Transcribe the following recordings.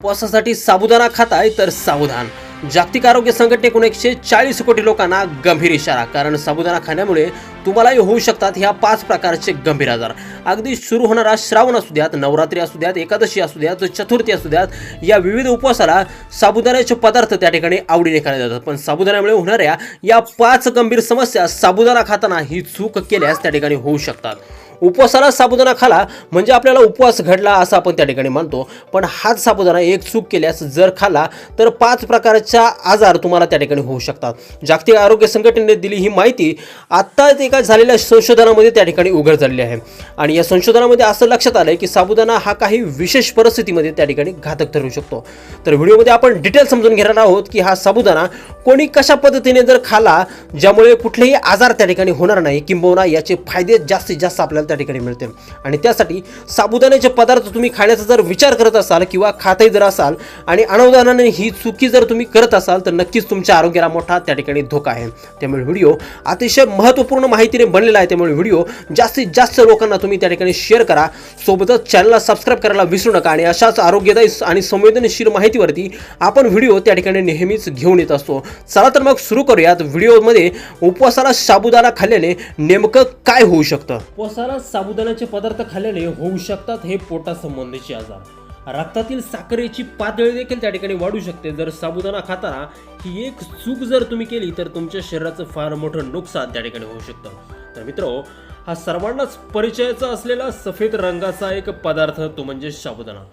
उपवासासाठी साबुदाणा खाताय तर सावधान जागतिक आरोग्य संघटनेकडून एकशे चाळीस कोटी लोकांना गंभीर इशारा. कारण साबुदाणा खाण्यामुळे तुम्हालाही होऊ शकतात ह्या पाच प्रकारचे गंभीर आजार. अगदी सुरू होणारा श्रावण असू द्यात नवरात्री असू द्यात एकादशी असू द्यात चतुर्थी असू द्यात या विविध उपवासाला साबुदाण्याचे पदार्थ त्या ठिकाणी आवडीने खाल्ले जातात. पण साबुदाण्यामुळे होणाऱ्या या पाच गंभीर समस्या साबुदाणा खाताना ही चूक केल्यास त्या ठिकाणी होऊ शकतात. उपवासाला साबुदाणा खाला म्हणजे आपल्याला उपवास घडला असं आपण त्या ठिकाणी मानतो. पण हाच साबुदाणा एक चूक केल्यास जर खाला तर पाच प्रकारच्या आजार तुम्हाला त्या ठिकाणी होऊ शकतात. जागतिक आरोग्य संघटनेने दिली ही माहिती आत्ताच एका झालेल्या संशोधनामध्ये त्या ठिकाणी उघड झालेली आहे. आणि या संशोधनामध्ये असं लक्षात आलं की साबुदाणा हा काही विशेष परिस्थितीमध्ये त्या ठिकाणी घातक ठरू शकतो. तर व्हिडिओमध्ये आपण डिटेल समजून घेणार आहोत की हा साबुदाणा कोणी कशा पद्धतीने जर खाला ज्यामुळे कुठलेही आजार त्या ठिकाणी होणार नाही किंबहुना याचे फायदे जास्तीत जास्त आपल्याला त्या ठिकाणी मिळते. आणि त्यासाठी साबुदाण्याचे पदार्थ तुम्ही खाण्याचा जर विचार करत असाल किंवा खातही जर असाल आणि अनवधानाने ही चुकी जर तुम्ही करत असाल तर नक्कीच तुमच्या आरोग्याला मोठा त्या ठिकाणी धोका आहे. त्यामुळे व्हिडिओ अतिशय महत्त्वपूर्ण माहितीने बनलेला आहे. त्यामुळे व्हिडिओ जास्तीत जास्त लोकांना तुम्ही त्या ठिकाणी शेअर करा. सोबतच चॅनलला सबस्क्राईब करायला विसरू नका आणि अशाच आरोग्यदायी आणि संवेदनशील माहितीवरती आपण व्हिडिओ त्या ठिकाणी नेहमीच घेऊन येत असतो. चला तर मग सुरू करूयात. व्हिडिओमध्ये उपवासाला साबुदाणा खाल्ल्याने नेमकं काय होऊ शकतं? उपवासाला साबुदाण्याचे पदार्थ खाल्ल्याने होऊ शकतात हे पोटासंबंधीचे आजार. रक्तातील साखरेची पातळी देखील त्या ठिकाणी वाढू शकते. जर साबुदाणा खाताना ही एक चूक जर तुम्ही केली तर तुमच्या शरीराचं फार मोठं नुकसान त्या ठिकाणी होऊ शकतं. तर मित्र हा सर्वांनाच परिचयाचा असलेला सफेद रंगाचा एक पदार्थ तो म्हणजे साबुदाणा.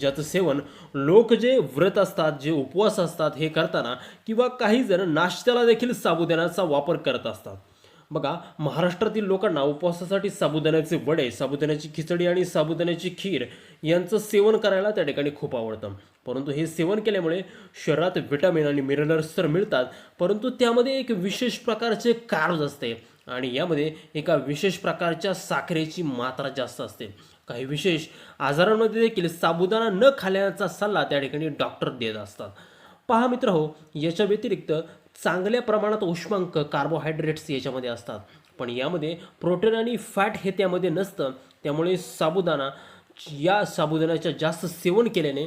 ज्याचं सेवन लोक जे व्रत असतात जे उपवास असतात हे करताना किंवा काही जण नाश्त्याला देखील साबुदाण्याचा वापर करत असतात. बघा महाराष्ट्रातील लोकांना उपवासासाठी साबुदाण्याचे वडे साबुदाण्याची खिचडी आणि साबुदाण्याची खीर यांचं सेवन करायला त्या ठिकाणी खूप आवडतं. परंतु हे सेवन केल्यामुळे शरीरात विटॅमिन आणि मिनरल्स तर मिळतात परंतु त्यामध्ये एक विशेष प्रकारचे कार्ब्स असते आणि यामध्ये एका विशेष प्रकारच्या साखरेची मात्रा जास्त असते. काही विशेष आजारांमध्ये देखील साबुदाणा न खाल्याचा सल्ला त्या ठिकाणी डॉक्टर देत असतात. पहा मित्र हो याच्या व्यतिरिक्त चांगल्या प्रमाणात उष्मांक कार्बोहायड्रेट्स याच्यामध्ये असतात. पण यामध्ये प्रोटीन आणि फॅट हे त्यामध्ये नसतं. त्यामुळे साबुदाणा या साबुदाण्याच्या जास्त सेवन केल्याने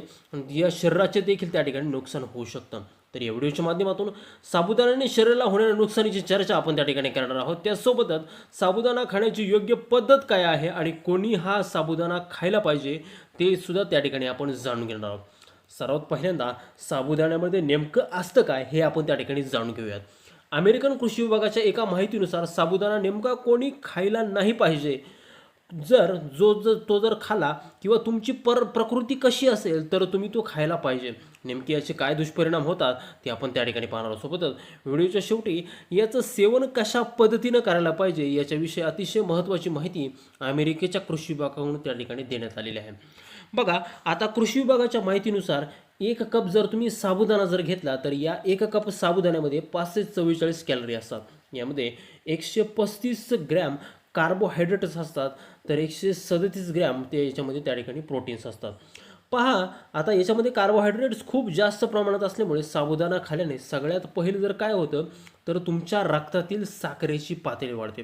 या शरीराचे देखील त्या ठिकाणी नुकसान होऊ शकतं. तर या व्हिडिओच्या माध्यमातून साबुदाण्याने शरीराला होणाऱ्या नुकसानीची चर्चा आपण त्या ठिकाणी करणार आहोत. त्यासोबतच साबुदाणा खाण्याची योग्य पद्धत काय आहे आणि कोणी हा साबुदाणा खायला पाहिजे ते सुद्धा त्या ठिकाणी आपण जाणून घेणार आहोत. सर्वात पहिल्यांदा साबुदाण्यामध्ये नेमकं असतं काय हे आपण त्या ठिकाणी जाणून घेऊयात. अमेरिकन कृषी विभागाच्या एका माहितीनुसार साबुदाणा नेमका कोणी खायला नाही पाहिजे. जर जो जर तो जर खाला किंवा तुमची पर प्रकृती कशी असेल तर तुम्ही तो खायला पाहिजे. नेमके याचे काय दुष्परिणाम होतात ते आपण त्या ठिकाणी पाहणार सोबतच व्हिडिओच्या शेवटी याचं सेवन कशा पद्धतीनं करायला पाहिजे याच्याविषयी अतिशय महत्त्वाची माहिती अमेरिकेच्या कृषी विभागाकडून त्या ठिकाणी देण्यात आलेली आहे. बघा आता कृषी विभागाच्या माहितीनुसार एक कप जर तुम्ही साबुदाणा जर घेतला तर या एक कप साबुदाण्यामध्ये पाचशे चव्वेचाळीस कॅलरी असतात. यामध्ये एकशे पस्तीस ग्रॅम कार्बोहायड्रेट्स असतात तर एकशे सदतीस ग्रॅम ते याच्यामध्ये त्या ठिकाणी प्रोटीन्स असतात. पहा आता याच्यामध्ये कार्बोहायड्रेट्स खूप जास्त प्रमाणात असल्यामुळे साबुदाणा खाल्ल्याने सगळ्यात पहिलं जर काय होतं तर तुमच्या रक्तातील साखरेची पातळी वाढते.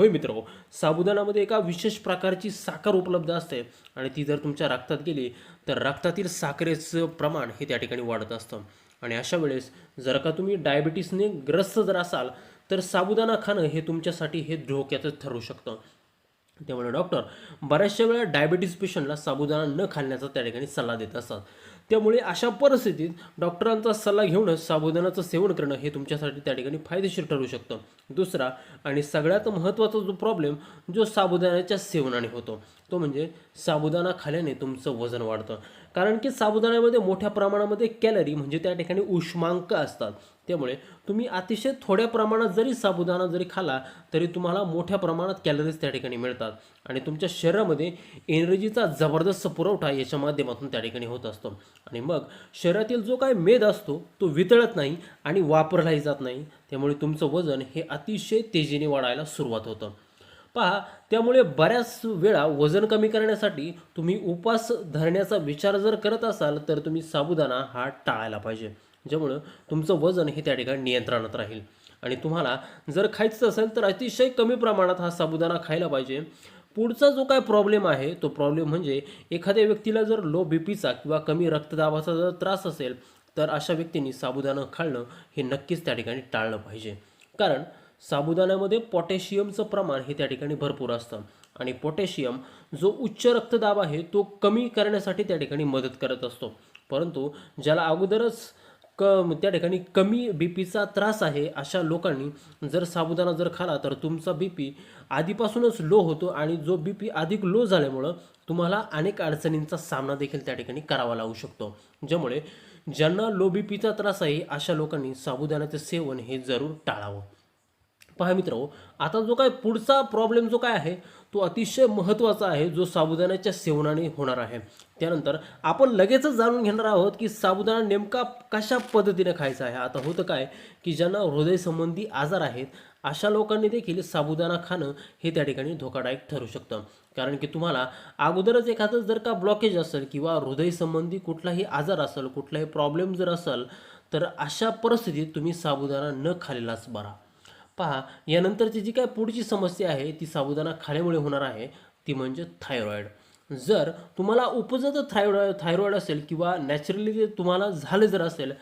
होय मित्र साबुदाणामध्ये एका विशेष प्रकारची साखर उपलब्ध असते आणि ती जर तुमच्या रक्तात गेली तर रक्तातील साखरेचं प्रमाण हे त्या ठिकाणी वाढत असतं. आणि अशा वेळेस जर का तुम्ही डायबिटीसने ग्रस्त जर असाल तर साबुदाणा खाणं हे तुमच्यासाठी हे धोक्याचं ठरू शकतं. त्यामुळे डॉक्टर बऱ्याचशा वेळा डायबिटीस पेशंटला साबुदाणा न खाण्याचा त्या ठिकाणी सल्ला देत असतात. त्यामुळे अशा परिस्थितीत डॉक्टरांचा सल्ला घेऊनच साबुदाण्याचं सेवन करणं हे तुमच्यासाठी त्या ठिकाणी फायदेशीर ठरू शकतं. दुसरा आणि सगळ्यात महत्त्वाचा जो प्रॉब्लेम जो साबुदाण्याच्या सेवनाने होतो तो म्हणजे साबुदाणा खाल्याने तुमचं वजन वाढतं. कारण की साबुदाण्यामध्ये मोठ्या प्रमाणामध्ये कॅलरी म्हणजे त्या ठिकाणी उष्मांक असतात. त्यामुळे तुम्ही अतिशय थोड्या प्रमाणात जरी साबुदाणा जरी खाला तरी तुम्हाला मोठ्या प्रमाणात कॅलरीज त्या ठिकाणी मिळतात. आणि तुमच्या शरीरामध्ये एनर्जीचा जबरदस्त पुरवठा याच्या माध्यमातून त्या ठिकाणी होत असतो. आणि मग शरीरातील जो काय मेद असतो तो वितळत नाही आणि वापरलाही जात नाही. त्यामुळे तुमचं वजन हे अतिशय तेजीने वाढायला सुरुवात होतं. पहा त्यामुळे बऱ्याच वेळा वजन कमी करण्यासाठी तुम्ही उपास धरण्याचा विचार जर करत असाल तर तुम्ही साबुदाणा हा टाळायला पाहिजे. ज्यामुळं तुमचं वजन हे त्या ठिकाणी नियंत्रणात राहील. आणि तुम्हाला जर खायचं असेल तर अतिशय कमी प्रमाणात हा साबुदाणा खायला पाहिजे. पुढचा जो काय प्रॉब्लेम आहे तो प्रॉब्लेम म्हणजे एखाद्या व्यक्तीला जर लो बी पीचा किंवा कमी रक्तदाबाचा जर त्रास असेल तर अशा व्यक्तींनी साबुदाणा खाणं हे नक्कीच त्या ठिकाणी टाळलं पाहिजे. कारण साबुदाण्यामध्ये पोटॅशियमचं प्रमाण हे त्या ठिकाणी भरपूर असतं. आणि पोटॅशियम जो उच्च रक्तदाब आहे तो कमी करण्यासाठी त्या ठिकाणी मदत करत असतो. परंतु ज्याला अगोदरच क त्या ठिकाणी कमी बी पीचा त्रास आहे अशा लोकांनी जर साबुदाणा जर खाला तर तुमचा बी पी आधीपासूनच लो होतो आणि जो बी पी अधिक लो झाल्यामुळं तुम्हाला अनेक अडचणींचा सामना देखील त्या ठिकाणी करावा लागू शकतो. ज्यामुळे ज्यांना लो बी पीचा त्रास आहे अशा लोकांनी साबुदाण्याचं सेवन हे जरूर टाळावं. पहा मित्र आता जो काय पुढचा प्रॉब्लेम जो काय आहे तो अतिशय महत्त्वाचा आहे जो साबुदाण्याच्या सेवनाने होणार आहे. त्यानंतर आपण लगेचच जाणून घेणार आहोत की साबुदाणा नेमका कशा पद्धतीने खायचा आहे. आता होतं काय की ज्यांना हृदयसंबंधी आजार आहेत अशा लोकांनी देखील साबुदाणा खाणं हे त्या ठिकाणी धोकादायक ठरू शकतं. कारण की तुम्हाला अगोदरच एखादं जर का ब्लॉकेज असेल किंवा हृदयसंबंधी कुठलाही आजार असेल कुठलाही प्रॉब्लेम जर असेल तर अशा परिस्थितीत तुम्ही साबुदाणा न खाल्लेलाच बरा. पहा यानंतरची जी काय पुढची समस्या आहे ती साबुदाणा खाण्यामुळे होणार आहे ती म्हणजे थायरॉईड. जर तुम्हाला उपजत थायरॉ थायरॉईड असेल किंवा नॅचरली ते तुम्हाला झालं जर असेल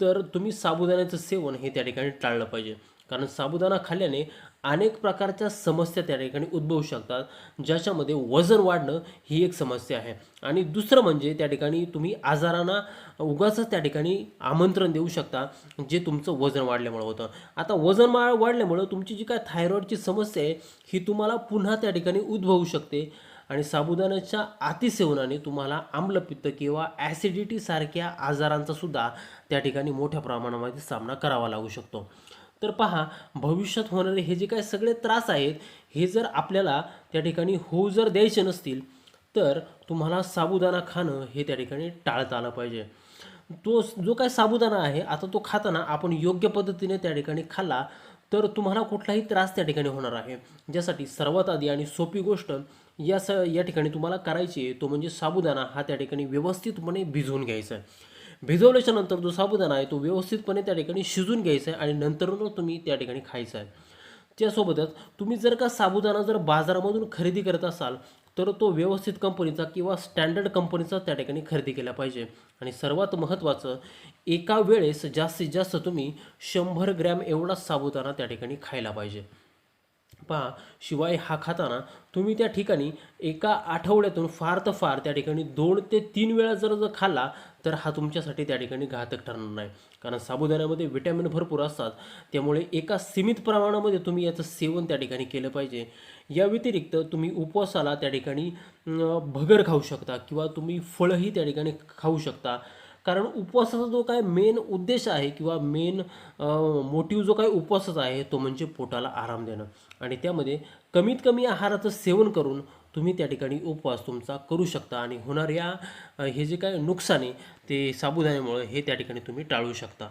तर तुम्ही साबुदाण्याचं सेवन हे त्या ठिकाणी टाळलं पाहिजे. कारण साबुदाणा खाल्ल्याने अनेक प्रकारच्या समस्या त्या ठिकाणी उद्भवू शकतात ज्याच्यामध्ये वजन वाढणं ही एक समस्या आहे. आणि दुसरं म्हणजे त्या ठिकाणी तुम्ही आजारांना उगाच त्या ठिकाणी आमंत्रण देऊ शकता जे तुमचं वजन वाढल्यामुळं होतं. आता वजन वाढल्यामुळं तुमची जी काय थायरॉईडची समस्या आहे ही तुम्हाला पुन्हा त्या ठिकाणी उद्भवू शकते. आणि साबुदाण्याच्या अतिसेवनाने तुम्हाला आम्लपित्त किंवा ॲसिडिटीसारख्या आजारांचासुद्धा आजारांचा सुद्धा त्या ठिकाणी मोठ्या प्रमाणामध्ये सामना करावा लागू शकतो. तर पहा भविष्यात होणारे हे जे काय सगळे त्रास आहेत हे जर आपल्याला त्या ठिकाणी होऊ जर द्यायचे नसतील तर तुम्हाला साबुदाणा खाणं हे त्या ठिकाणी टाळता आलं पाहिजे. तो जो काय साबुदाणा आहे आता तो खाताना आपण योग्य पद्धतीने त्या ठिकाणी खाल्ला तर तुम्हाला कुठलाही त्रास त्या ठिकाणी होणार आहे. ज्यासाठी सर्वात आधी आणि सोपी गोष्ट या स या ठिकाणी तुम्हाला करायची आहे तो म्हणजे साबुदाणा हा त्या ठिकाणी व्यवस्थितपणे भिजवून घ्यायचा आहे. भिजवल्याच्या नंतर जो साबुदाणा आहे तो व्यवस्थितपणे त्या ठिकाणी शिजून घ्यायचा आहे आणि नंतरनं तुम्ही त्या ठिकाणी खायचा आहे. त्यासोबतच तुम्ही जर का साबुदाणा जर बाजारामधून खरेदी करत असाल तर तो व्यवस्थित कंपनीचा किंवा स्टँडर्ड कंपनीचा त्या ठिकाणी खरेदी केला पाहिजे. आणि सर्वात महत्त्वाचं एका वेळेस जास्तीत जास्त तुम्ही शंभर ग्रॅम एवढा साबुदाणा त्या ठिकाणी खायला पाहिजे. पहा शिवाय हा खाताना तुम्ही त्या ठिकाणी एका आठवड्यातून फार तर फार त्या ठिकाणी दोन ते तीन वेळा जर जर खाल्ला तर हा तुमच्यासाठी त्या ठिकाणी घातक ठरणार नाही. कारण साबुदाण्यामध्ये विटॅमिन भरपूर असतात त्यामुळे एका सीमित प्रमाणामध्ये तुम्ही याचं सेवन त्या ठिकाणी केलं पाहिजे. या व्यतिरिक्त तुम्ही उपवासाला त्या ठिकाणी भगर खाऊ शकता किंवा तुम्ही फळंही त्या ठिकाणी खाऊ शकता. कारण उपवासाचा जो काय मेन उद्देश आहे किंवा मेन मोटिव्ह जो काय उपवासाचा आहे तो म्हणजे पोटाला आराम देणं. आणि त्यामध्ये कमीत कमी आहाराचं सेवन करून तुम्ही त्या ठिकाणी उपवास तुमचा करू शकता आणि होणाऱ्या हे जे काय नुकसान आहे ते साबुदाण्यामुळं हे त्या ठिकाणी तुम्ही टाळू शकता.